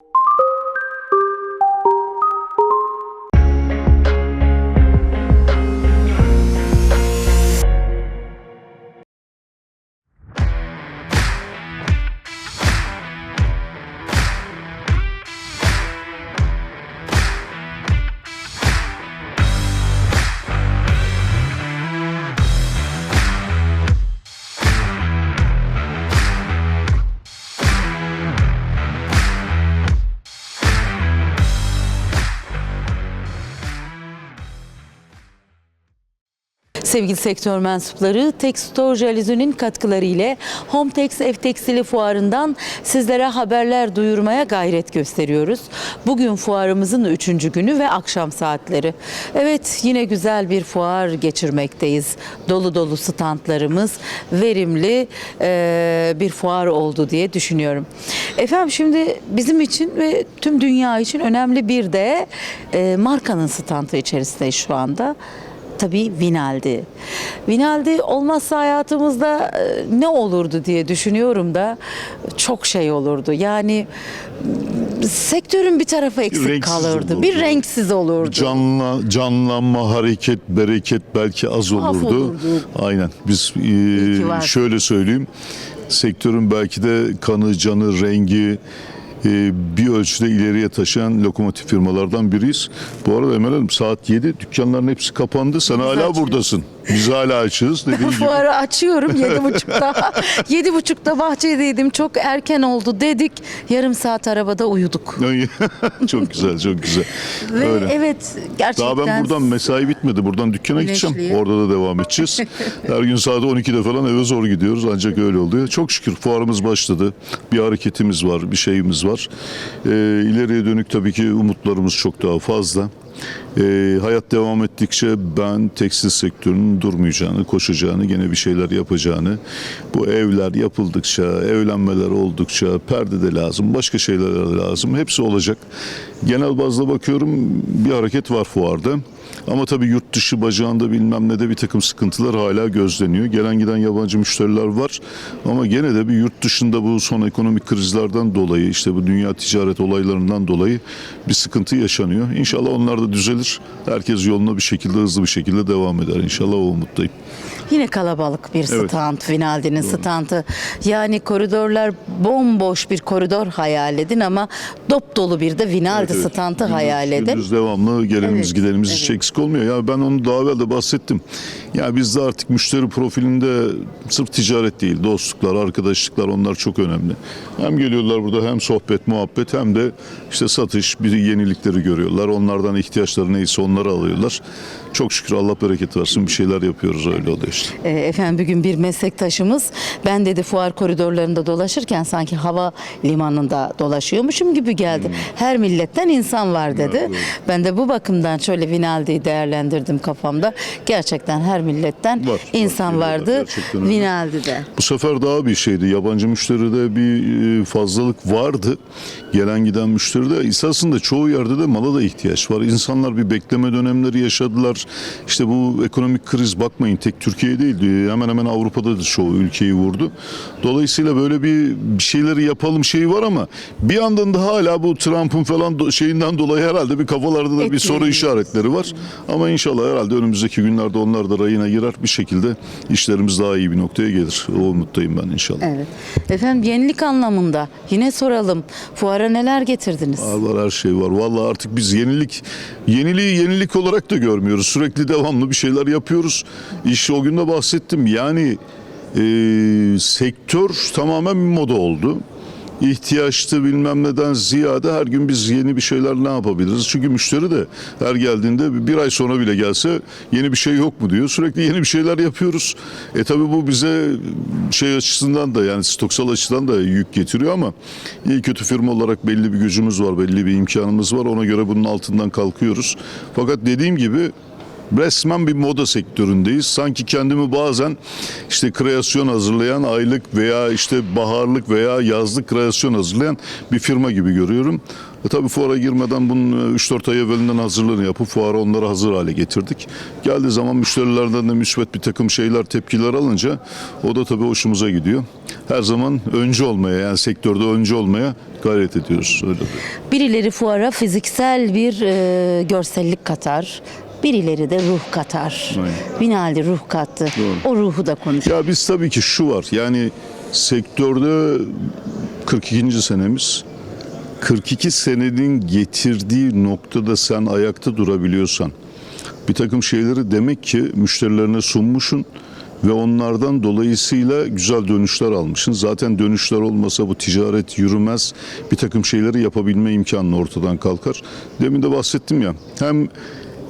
you Sevgili sektör mensupları, Textor Jalüzü'nün katkıları ile Hometex Ev Tekstili Fuarı'ndan sizlere haberler duyurmaya gayret gösteriyoruz. Bugün fuarımızın üçüncü günü ve akşam saatleri. Evet yine güzel bir fuar geçirmekteyiz. Dolu dolu standlarımız, verimli eee, bir fuar oldu diye düşünüyorum. Efendim şimdi bizim için ve tüm dünya için önemli bir de eee, markanın standı içerisindeyiz şu anda tabii Vinaldi. Vinaldi olmazsa hayatımızda e, ne olurdu diye düşünüyorum da çok şey olurdu. Yani sektörün bir tarafı eksik renksiz kalırdı. olurdu. Bir renksiz olurdu. Canla, canlanma, hareket, bereket belki az olurdu. Mahvolurdu. Aynen. Biz e, şöyle söyleyeyim. Sektörün belki de kanı, canı, rengi bir ölçüde ileriye taşıyan lokomotif firmalardan biriyiz. Bu arada Emel Hanım saat 7 dükkanların hepsi kapandı. Sen hala buradasın. Biz hala açığız. Dediğin gibi. Fuarı açıyorum yedi buçukta. yedi buçukta bahçedeydim. Çok erken oldu dedik. Yarım saat arabada uyuduk. çok güzel, çok güzel. Ve Öyle. evet gerçekten. Daha ben buradan mesai bitmedi. Buradan dükkana Güneşli. gideceğim. Orada da devam edeceğiz. Her gün saat 12'de falan eve zor gidiyoruz. Ancak öyle oluyor. Çok şükür fuarımız başladı. Bir hareketimiz var, bir şeyimiz var. Ee, ileriye dönük tabii ki umutlarımız çok daha fazla. Ee, hayat devam ettikçe ben tekstil sektörünün durmayacağını, koşacağını, gene bir şeyler yapacağını, bu evler yapıldıkça, evlenmeler oldukça, perde de lazım, başka şeyler de lazım. Hepsi olacak. Genel bazda bakıyorum bir hareket var fuarda. Ama tabii yurt dışı bacağında bilmem ne de bir takım sıkıntılar hala gözleniyor. Gelen giden yabancı müşteriler var. Ama gene de bir yurt dışında bu son ekonomik krizlerden dolayı işte bu dünya ticaret olaylarından dolayı bir sıkıntı yaşanıyor. İnşallah onlar da düzelir. Herkes yoluna bir şekilde hızlı bir şekilde devam eder. İnşallah o umuttayım. Yine kalabalık bir Evet. stand, Vinaldi'nin standı. Yani koridorlar bomboş bir koridor hayal edin ama dop dolu bir de Vinaldi Evet, evet. standı Gündüz- hayal edin. Gündüz devamlı gelenimiz Evet, gidenimiz evet. hiç eksik olmuyor. Ya ben onu daha evvel de bahsettim. Ya bizde artık müşteri profilinde sırf ticaret değil, dostluklar, arkadaşlıklar onlar çok önemli. Hem geliyorlar burada hem sohbet, muhabbet hem de işte satış, bir yenilikleri görüyorlar. Onlardan ihtiyaçları neyse onları alıyorlar. Çok şükür Allah bereket versin bir şeyler yapıyoruz öyle oluyor işte. Ee, efendim bugün bir meslektaşımız ben dedi fuar koridorlarında dolaşırken sanki hava limanında dolaşıyormuşum gibi geldi. Her milletten insan var dedi. Hmm. Evet, evet. Ben de bu bakımdan şöyle Vinaldi'yi değerlendirdim kafamda. Gerçekten her milletten Var, var, insan var. vardı öyle. Vinaldi'de. Bu sefer daha bir şeydi. Yabancı müşteride bir e, fazlalık vardı. Gelen giden müşteride. Esasında çoğu yerde de mala da ihtiyaç var. İnsanlar bir bekleme dönemleri yaşadılar. İşte bu ekonomik kriz bakmayın tek Türkiye değil. Hemen hemen Avrupa'da da çoğu ülkeyi vurdu. Dolayısıyla böyle bir, bir şeyleri yapalım şeyi var ama bir yandan da hala bu Trump'ın falan do- şeyinden dolayı herhalde bir kafalarda da bir soru işaretleri var. Ama inşallah herhalde önümüzdeki günlerde onlar da rayına girer bir şekilde işlerimiz daha iyi bir noktaya gelir. O umuttayım ben inşallah. Evet. Efendim yenilik anlamında yine soralım. Fuara neler getirdiniz? Var her şey var. Vallahi artık biz yenilik yeniliği yenilik olarak da görmüyoruz. Sürekli devamlı bir şeyler yapıyoruz. İşte o gün de bahsettim. Yani e, sektör tamamen bir moda oldu. İhtiyaçtı bilmem neden ziyade her gün biz yeni bir şeyler ne yapabiliriz? Çünkü müşteri de her geldiğinde bir ay sonra bile gelse yeni bir şey yok mu diyor. Sürekli yeni bir şeyler yapıyoruz. E tabi bu bize şey açısından da yani stoksal açıdan da yük getiriyor ama iyi kötü firma olarak belli bir gücümüz var, belli bir imkanımız var. Ona göre bunun altından kalkıyoruz. Fakat dediğim gibi resmen bir moda sektöründeyiz. Sanki kendimi bazen işte kreasyon hazırlayan aylık veya işte baharlık veya yazlık kreasyon hazırlayan bir firma gibi görüyorum. E tabii fuara girmeden bunun 3-4 ay evvelinden hazırlığını yapıp fuarı onları hazır hale getirdik. Geldiği zaman müşterilerden de müsbet bir takım şeyler, tepkiler alınca o da tabii hoşumuza gidiyor. Her zaman öncü olmaya yani sektörde öncü olmaya gayret ediyoruz. Öyle. Birileri fuara fiziksel bir e, görsellik katar. Birileri de ruh katar. Aynen. Binali ruh kattı. Doğru. O ruhu da konuş. Ya biz tabii ki şu var yani sektörde 42. senemiz 42 senenin getirdiği noktada sen ayakta durabiliyorsan bir takım şeyleri demek ki müşterilerine sunmuşsun ve onlardan dolayısıyla güzel dönüşler almışsın. Zaten dönüşler olmasa bu ticaret yürümez. Bir takım şeyleri yapabilme imkanı ortadan kalkar. Demin de bahsettim ya hem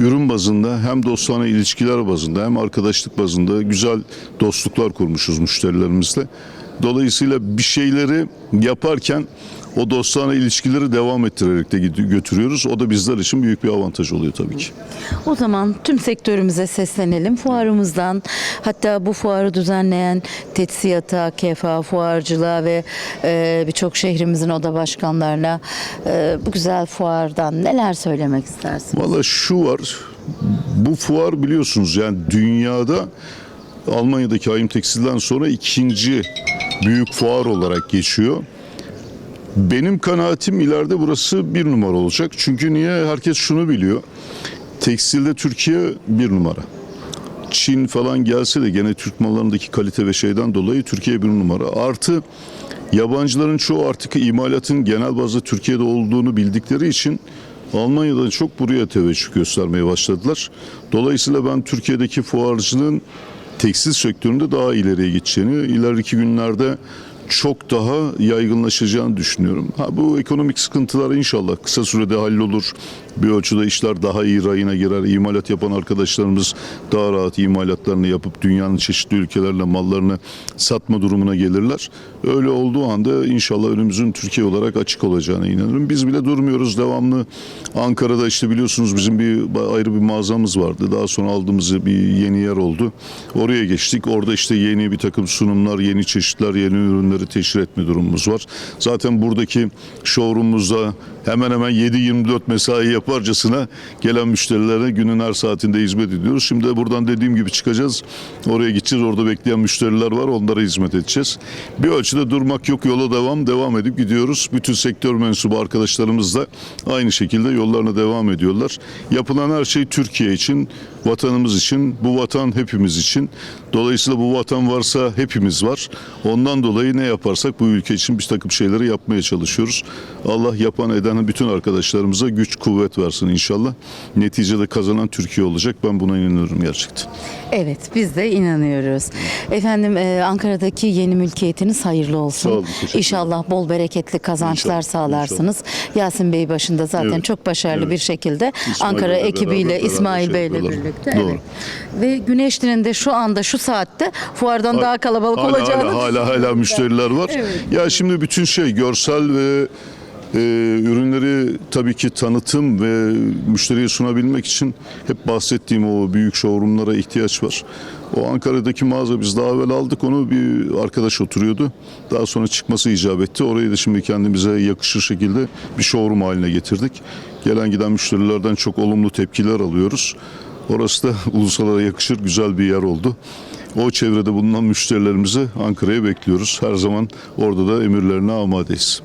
ürün bazında hem dostane ilişkiler bazında hem arkadaşlık bazında güzel dostluklar kurmuşuz müşterilerimizle. Dolayısıyla bir şeyleri yaparken o dostane ilişkileri devam ettirerek de götürüyoruz. O da bizler için büyük bir avantaj oluyor tabii ki. O zaman tüm sektörümüze seslenelim. Fuarımızdan hatta bu fuarı düzenleyen Tetsiyata, KEFA, fuarcılığa ve e, birçok şehrimizin oda başkanlarına e, bu güzel fuardan neler söylemek istersin? Valla şu var. Bu fuar biliyorsunuz yani dünyada Almanya'daki Haim Tekstil'den sonra ikinci büyük fuar olarak geçiyor. Benim kanaatim ileride burası bir numara olacak. Çünkü niye? Herkes şunu biliyor. Tekstilde Türkiye bir numara. Çin falan gelse de gene Türk mallarındaki kalite ve şeyden dolayı Türkiye bir numara. Artı yabancıların çoğu artık imalatın genel bazda Türkiye'de olduğunu bildikleri için Almanya'dan çok buraya teveccüh göstermeye başladılar. Dolayısıyla ben Türkiye'deki fuarcılığın tekstil sektöründe daha ileriye gideceğini, ileriki günlerde çok daha yaygınlaşacağını düşünüyorum. Ha, bu ekonomik sıkıntılar inşallah kısa sürede hallolur. Bir ölçüde işler daha iyi rayına girer. İmalat yapan arkadaşlarımız daha rahat imalatlarını yapıp dünyanın çeşitli ülkelerle mallarını satma durumuna gelirler. Öyle olduğu anda inşallah önümüzün Türkiye olarak açık olacağına inanıyorum. Biz bile durmuyoruz devamlı. Ankara'da işte biliyorsunuz bizim bir ayrı bir mağazamız vardı. Daha sonra aldığımız bir yeni yer oldu. Oraya geçtik. Orada işte yeni bir takım sunumlar, yeni çeşitler, yeni ürünleri teşhir etme durumumuz var. Zaten buradaki showroom'umuzda hemen hemen 7-24 mesai yaparcasına gelen müşterilere günün her saatinde hizmet ediyoruz. Şimdi buradan dediğim gibi çıkacağız. Oraya gideceğiz. Orada bekleyen müşteriler var. Onlara hizmet edeceğiz. Bir ölçüde durmak yok. Yola devam. Devam edip gidiyoruz. Bütün sektör mensubu arkadaşlarımız da aynı şekilde yollarına devam ediyorlar. Yapılan her şey Türkiye için, vatanımız için, bu vatan hepimiz için. Dolayısıyla bu vatan varsa hepimiz var. Ondan dolayı ne yaparsak bu ülke için bir takım şeyleri yapmaya çalışıyoruz. Allah yapan eden bütün arkadaşlarımıza güç kuvvet versin inşallah. Neticede kazanan Türkiye olacak. Ben buna inanıyorum gerçekten. Evet biz de inanıyoruz. Efendim e, Ankara'daki yeni mülkiyetiniz hayırlı olsun. Sağ olun, teşekkür. İnşallah bol bereketli kazançlar İnşallah, sağlarsınız. Yasin Bey başında zaten Evet, çok başarılı evet. bir şekilde İsmail Ankara Bey'le ekibiyle beraber, İsmail Bey'le şey yapıyorlar. birlikte. Doğru. Evet. Ve Güneşli'nin de şu anda şu saatte fuardan daha kalabalık hala, olacağını hala, hala, hala müşteriler var. Ya şimdi bütün şey görsel ve e, ürünleri tabii ki tanıtım ve müşteriye sunabilmek için hep bahsettiğim o büyük showroomlara ihtiyaç var. O Ankara'daki mağaza biz daha evvel aldık onu bir arkadaş oturuyordu. Daha sonra çıkması icap etti. Orayı da şimdi kendimize yakışır şekilde bir showroom haline getirdik. Gelen giden müşterilerden çok olumlu tepkiler alıyoruz. Orası da uluslara yakışır güzel bir yer oldu. O çevrede bulunan müşterilerimizi Ankara'ya bekliyoruz. Her zaman orada da emirlerine amadeyiz.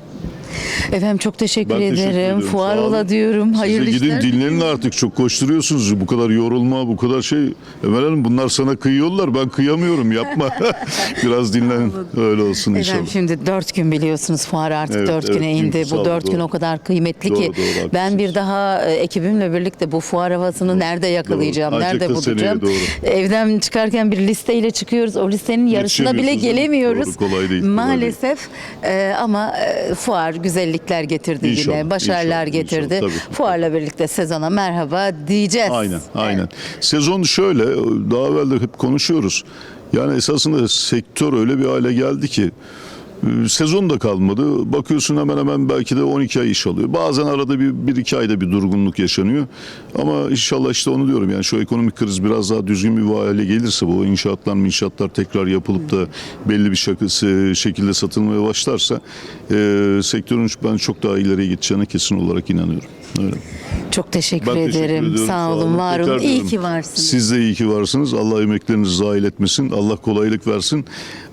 Efendim çok teşekkür Ben teşekkür ederim. ediyorum. Fuar olun. ola diyorum. Hayırlı Size gidin işler. dinlenin artık çok koşturuyorsunuz. Bu kadar yorulma, bu kadar şey. Emel Hanım bunlar sana kıyıyorlar. Ben kıyamıyorum yapma. Biraz dinlenin. Öyle olsun inşallah. Efendim şimdi dört gün biliyorsunuz fuar artık Evet, dört evet, güne gün indi. sağ Bu olun, dört gün doğru. o kadar kıymetli Doğru, ki doğru, haklısınız. ben bir daha e, ekibimle birlikte bu fuar havasını nerede yakalayacağım, Doğru. Ancak nerede da seneye bulacağım. doğru. Evden çıkarken bir listeyle çıkıyoruz. O listenin yarısına bile Yetişemiyorsunuz, değil mi? gelemiyoruz. Doğru, kolay değil, kolay Maalesef E, ama e, fuar güzellikler getirdi İnşallah, yine. Başarılar inşallah, getirdi. inşallah, tabii. Fuarla birlikte sezona merhaba diyeceğiz. Aynen, aynen. Sezon şöyle, daha evvel de hep konuşuyoruz. Yani esasında sektör öyle bir hale geldi ki Sezon da kalmadı. Bakıyorsun hemen hemen belki de 12 ay iş alıyor. Bazen arada bir, bir iki ayda bir durgunluk yaşanıyor. Ama inşallah işte onu diyorum yani şu ekonomik kriz biraz daha düzgün bir hale gelirse bu inşaatlar inşaatlar tekrar yapılıp da belli bir şakası, şekilde satılmaya başlarsa e, sektörün ben çok daha ileriye gideceğine kesin olarak inanıyorum. Öyle. Çok teşekkür Ben ederim. teşekkür ediyorum. Sağ olun, var Tekrar olun. İyi ki varsınız. Siz de iyi ki varsınız. Allah emeklerinizi zail etmesin. Allah kolaylık versin.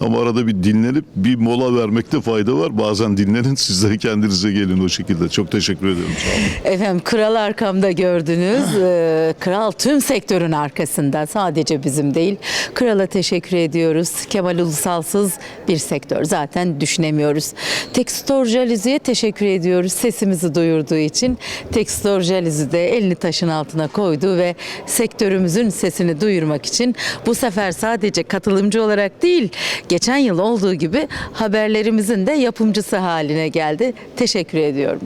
Ama arada bir dinlenip bir mola vermekte fayda var. Bazen dinlenin. Siz de kendinize gelin o şekilde. Çok teşekkür ediyorum. Sağ olun. Efendim kral arkamda gördünüz. Ee, kral tüm sektörün arkasında. Sadece bizim değil. Krala teşekkür ediyoruz. Kemal Ulusalsız bir sektör. Zaten düşünemiyoruz. Textor Jalizi'ye teşekkür ediyoruz. Sesimizi duyurduğu için. Textor Jalizi de elini taşın altına koydu ve sektörümüzün sesini duyurmak için bu sefer sadece katılımcı olarak değil, geçen yıl olduğu gibi haberlerimizin de yapımcısı haline geldi. Teşekkür ediyorum.